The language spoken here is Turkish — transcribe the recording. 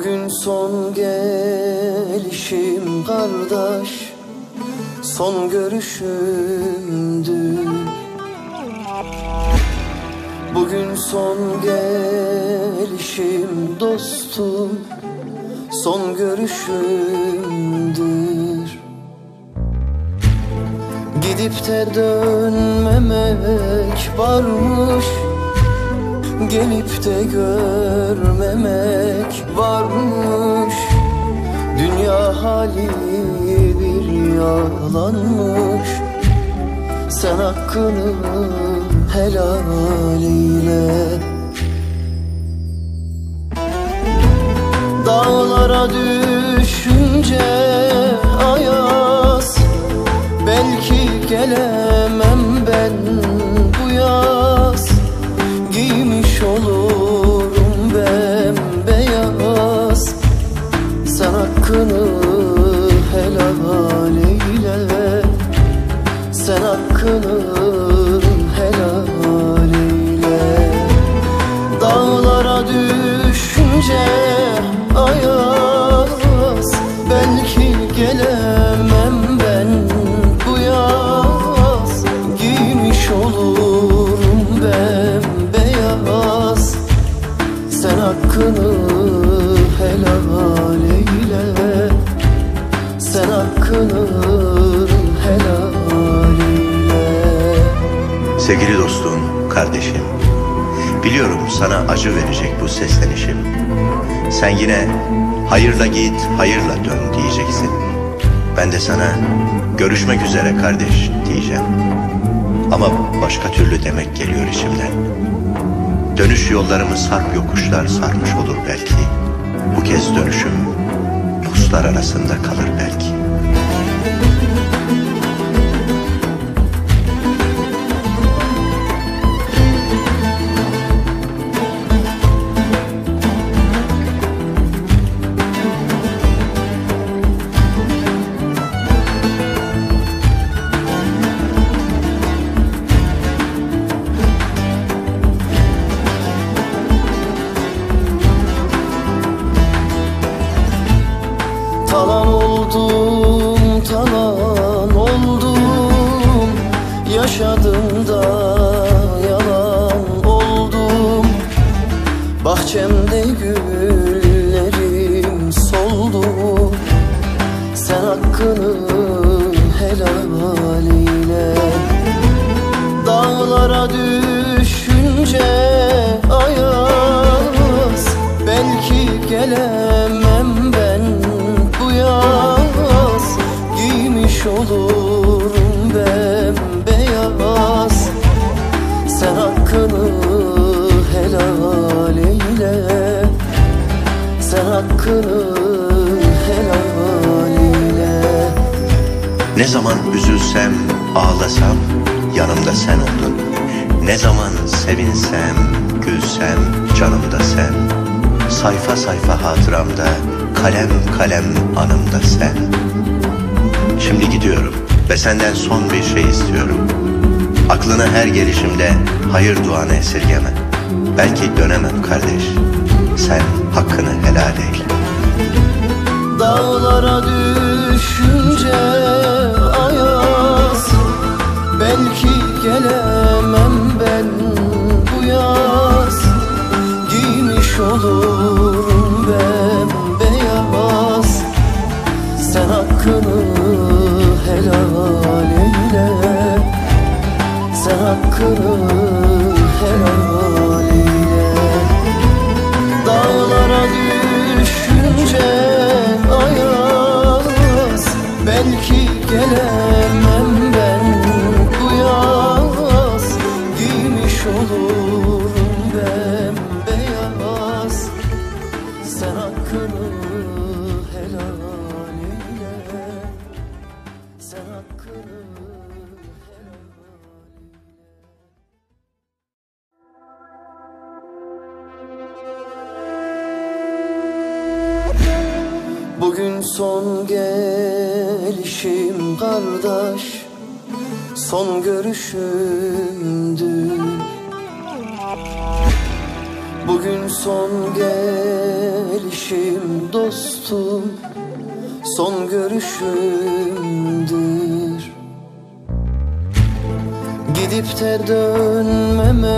Bugün son gelişim kardeş Son görüşümdü. Bugün son gelişim dostum Son görüşümdür. Gidip de dönmemek varmış Gelip de görmemek varmış. Dünya hali bir yalanmış. Sen hakkını helal eyle Sevgili dostum, kardeşim. Biliyorum sana acı verecek bu seslenişim. Sen yine hayırla git, hayırla dön diyeceksin. Ben de sana görüşmek üzere kardeş diyeceğim. Ama başka türlü demek geliyor içimden. Dönüş yollarımız sarp yokuşlar sarmış olur belki. Bu kez dönüşüm puslar arasında kalır belki. Talan oldum, talan oldum. Yaşadım da yalan oldum. Bahçemde güllerim soldu. Sen hakkını helal Ne zaman üzülsem, ağlasam yanımda sen oldun. Ne zaman sevinsem, gülsem canımda sen. Sayfa sayfa hatıramda, kalem kalem anımda sen. Şimdi gidiyorum ve senden son bir şey istiyorum. Aklına her gelişimde hayır duanı esirgeme. Belki dönemem kardeş. Sen hakkını helal eyle. Dağlara düşünce Belki gelemem ben bu yaz Giymiş olurum Bugün son gelişim kardeş Son görüşümdü. Bugün son gelişim dostum Son görüşümdür. Gidip de dönmeme